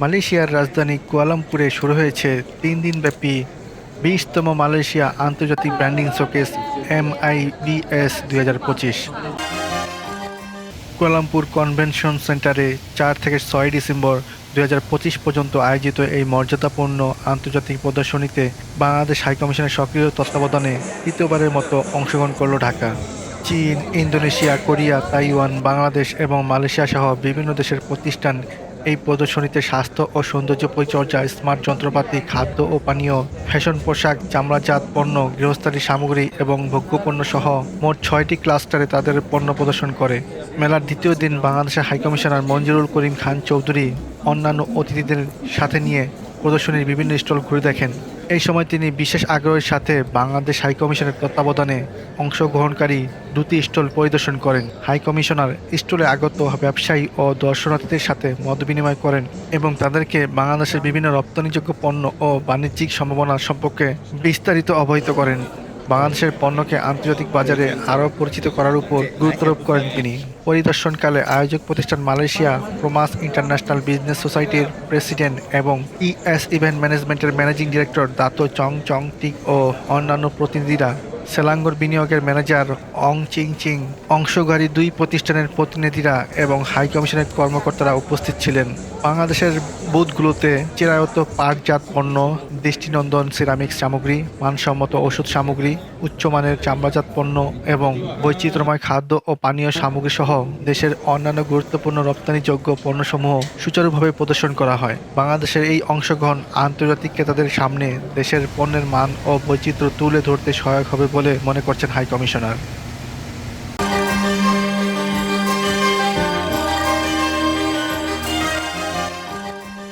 মালয়েশিয়ার রাজধানী কুয়ালামপুরে শুরু হয়েছে তিন দিনব্যাপী বিশতম মালয়েশিয়া আন্তর্জাতিক ব্র্যান্ডিং শোকেস এমআইবিএস দুই হাজার পঁচিশ। কুয়ালামপুর কনভেনশন সেন্টারে চার থেকে ছয় ডিসেম্বর দুই হাজার পঁচিশ পর্যন্ত আয়োজিত এই মর্যাদাপূর্ণ আন্তর্জাতিক প্রদর্শনীতে বাংলাদেশ হাইকমিশনের সক্রিয় তত্ত্বাবধানে তৃতীয়বারের মতো অংশগ্রহণ করল ঢাকা। চীন, ইন্দোনেশিয়া, কোরিয়া, তাইওয়ান, বাংলাদেশ এবং মালয়েশিয়া সহ বিভিন্ন দেশের প্রতিষ্ঠান এই প্রদর্শনীতে স্বাস্থ্য ও সৌন্দর্য পরিচর্যা, স্মার্ট যন্ত্রপাতি, খাদ্য ও পানীয়, ফ্যাশন পোশাক, চামড়াজাত পণ্য, গৃহস্থালী সামগ্রী এবং ভোগ্যপণ্য সহ মোট ছয়টি ক্লাস্টারে তাদের পণ্য প্রদর্শন করে। মেলার দ্বিতীয় দিন বাংলাদেশের হাইকমিশনার মঞ্জুরুল করিম খান চৌধুরী অন্যান্য অতিথিদের সাথে নিয়ে প্রদর্শনীর বিভিন্ন স্টল ঘুরে দেখেন। এই সময় তিনি বিশেষ আগ্রহের সাথে বাংলাদেশ হাইকমিশনের তত্ত্বাবধানে অংশগ্রহণকারী দুটি স্টল পরিদর্শন করেন। হাইকমিশনার স্টলে আগত ব্যবসায়ী ও দর্শনার্থীদের সাথে মত বিনিময় করেন এবং তাদেরকে বাংলাদেশের বিভিন্ন রপ্তানিযোগ্য পণ্য ও বাণিজ্যিক সম্ভাবনা সম্পর্কে বিস্তারিত অবহিত করেন। বাংলাদেশের পণ্যকে আন্তর্জাতিক বাজারে আরও পরিচিত করার উপর গুরুত্বারোপ করেন তিনি। পরিদর্শনকালে আয়োজক প্রতিষ্ঠান মালয়েশিয়া, প্রমাস ইন্টারন্যাশনাল বিজনেস সোসাইটির প্রেসিডেন্ট এবং ইএস ইভেন্ট ম্যানেজমেন্টের managing director Dato Chong Chong Tick ও অন্যান্য প্রতিনিধিরা সেলাঙ্গর বিনিয়োগের ম্যানেজার অং চিং চিং, অংশগ্রহী দুই প্রতিষ্ঠানের প্রতিনিধিরা এবং হাই কমিশনের কর্মকর্তারা উপস্থিত ছিলেন। বাংলাদেশের বুথগুলোতে চিরায়ত পাটজাত পণ্য, দৃষ্টিনন্দন সিরামিক্স সামগ্রী, মানসম্মত ওষুধ সামগ্রী, উচ্চমানের চামড়াজাত পণ্য এবং বৈচিত্র্যময় খাদ্য ও পানীয় সামগ্রী সহ দেশের অন্যান্য গুরুত্বপূর্ণ রপ্তানিযোগ্য পণ্যসমূহ সুচারুভাবে প্রদর্শন করা হয়। বাংলাদেশের এই অংশগ্রহণ আন্তর্জাতিক ক্রেতাদের সামনে দেশের পণ্যের মান ও বৈচিত্র্য তুলে ধরতে সহায়ক হবে বলে মনে করছেন হাই কমিশনার।